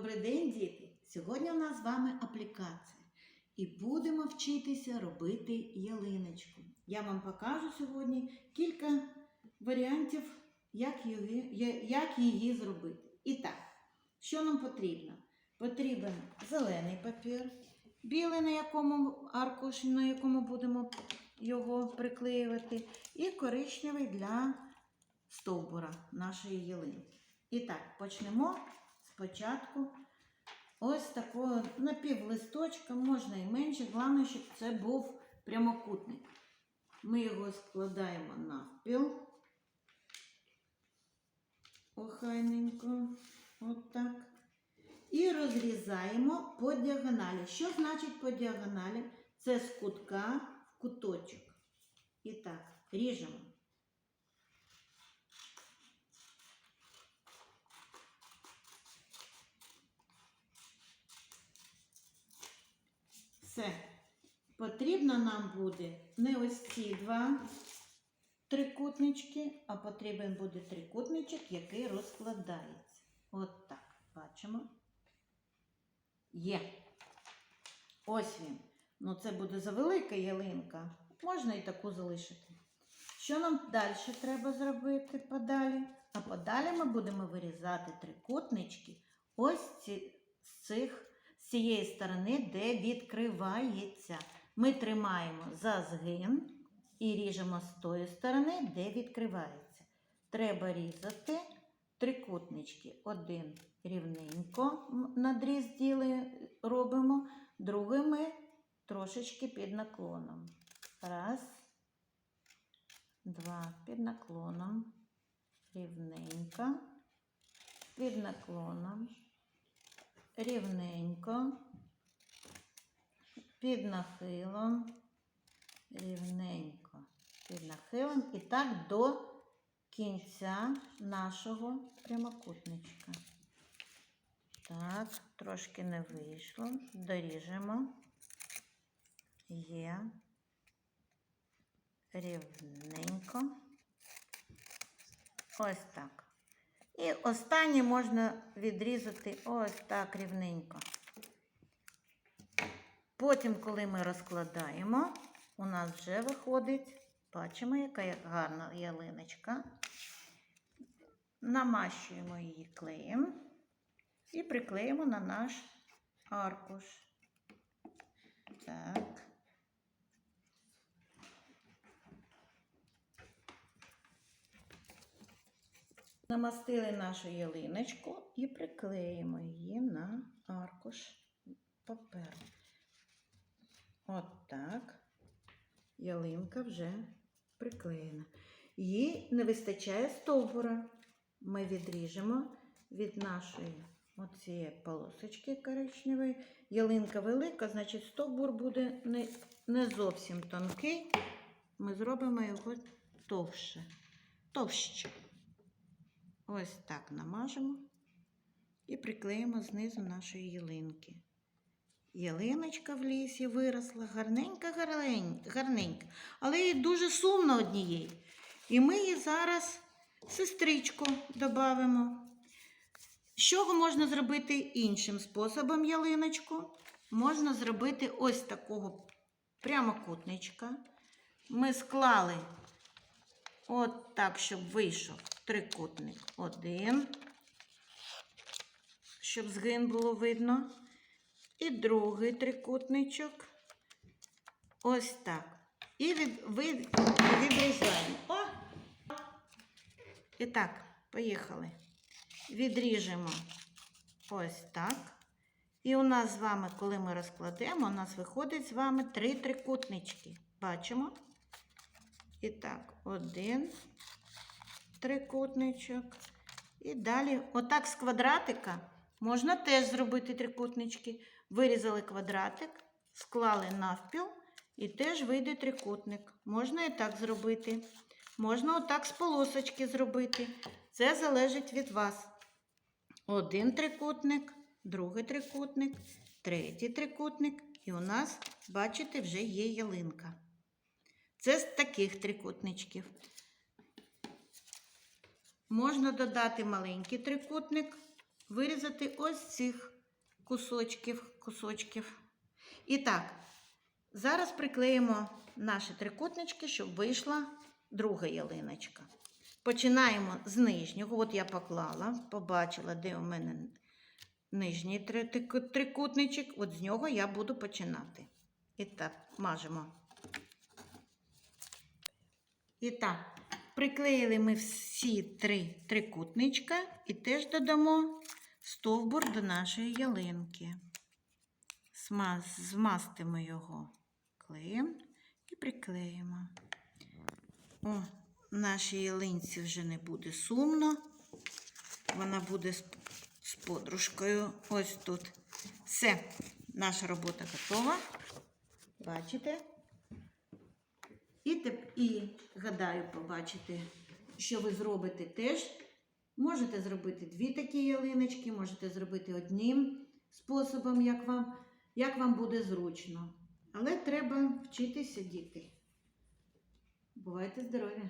Добрий день, діти! Сьогодні у нас з вами аплікація. І будемо вчитися робити ялиночку. Я вам покажу сьогодні кілька варіантів, як її, як її зробити. І так, що нам потрібно? Потрібен зелений папір, білий, на якому аркуш, на якому будемо його приклеювати, і коричневий для стовбура нашої ялинки. І так, почнемо спочатку ось такого напівлисточка, можна і менше, головне, щоб це був прямокутник. Ми його складаємо навпіл. Охайненько, отак. І розрізаємо по діагоналі. Що значить по діагоналі? Це з кутка в куточок. І так, ріжемо. Все. Потрібно нам буде не ось ці два трикутнички, а потрібен буде трикутничок, який розкладається. От так. Бачимо. Є. Ось він. Ну, це буде завелика ялинка. Можна і таку залишити. Що нам далі треба зробити подалі? А подалі ми будемо вирізати трикутнички ось ці, з цих з цієї сторони, де відкривається. Ми тримаємо за згин і ріжемо з тої сторони, де відкривається. Треба різати трикутнички. Один рівненько надріз діли, робимо, другий ми трошечки під наклоном. Раз, два, під наклоном, рівненько, під наклоном рівненько, під нахилом, рівненько, під нахилом і так до кінця нашого прямокутничка. Так, трошки не вийшло. Доріжемо. Є. Рівненько. Ось так. І останнє можна відрізати ось так рівненько. Потім, коли ми розкладаємо, у нас вже виходить, бачимо, яка гарна ялиночка. Намащуємо її клеєм і приклеїмо на наш аркуш. Так. Намастили нашу ялиночку і приклеїмо її на аркуш паперу. От так. Ялинка вже приклеєна. Їй не вистачає стовбура. Ми відріжемо від нашої оцієї полосочки коричневої. Ялинка велика, значить стовбур буде не, не зовсім тонкий. Ми зробимо його товще. Товще. Ось так намажемо і приклеїмо знизу нашої ялинки. Ялиночка в лісі виросла гарненька, гарненька, але їй дуже сумно однієї. І ми їй зараз сестричку додамо. З чого можна зробити іншим способом ялиночку? Можна зробити ось такого прямокутничка. Ми склали От так, щоб вийшов трикутник. Один, щоб згин було видно. І другий трикутничок. Ось так. І від, від, відрізаємо. О! І так, поїхали. Відріжемо ось так. І у нас з вами, коли ми розкладемо, у нас виходить з вами три трикутнички. Бачимо? І так, один трикутничок. І далі, отак з квадратика можна теж зробити трикутнички. Вирізали квадратик, склали навпіл і теж вийде трикутник. Можна і так зробити. Можна отак з полосочки зробити. Це залежить від вас. Один трикутник, другий трикутник, третій трикутник. І у нас, бачите, вже є ялинка. Це з таких трикутничків. Можна додати маленький трикутник, вирізати ось цих кусочків. кусочків. І так, зараз приклеїмо наші трикутнички, щоб вийшла друга ялиночка. Починаємо з нижнього. От я поклала, побачила, де у мене нижній трикутничок. От з нього я буду починати. І так, мажемо. І так, приклеїли ми всі три трикутничка і теж додамо стовбур до нашої ялинки. Змастимо його клеєм і приклеїмо. О, нашій ялинці вже не буде сумно. Вона буде з, подружкою. Ось тут. Все, наша робота готова. Бачите? І, теп- і гадаю, побачите, що ви зробите теж. Можете зробити дві такі ялиночки, можете зробити одним способом, як вам, як вам буде зручно. Але треба вчитися, діти. Бувайте здорові!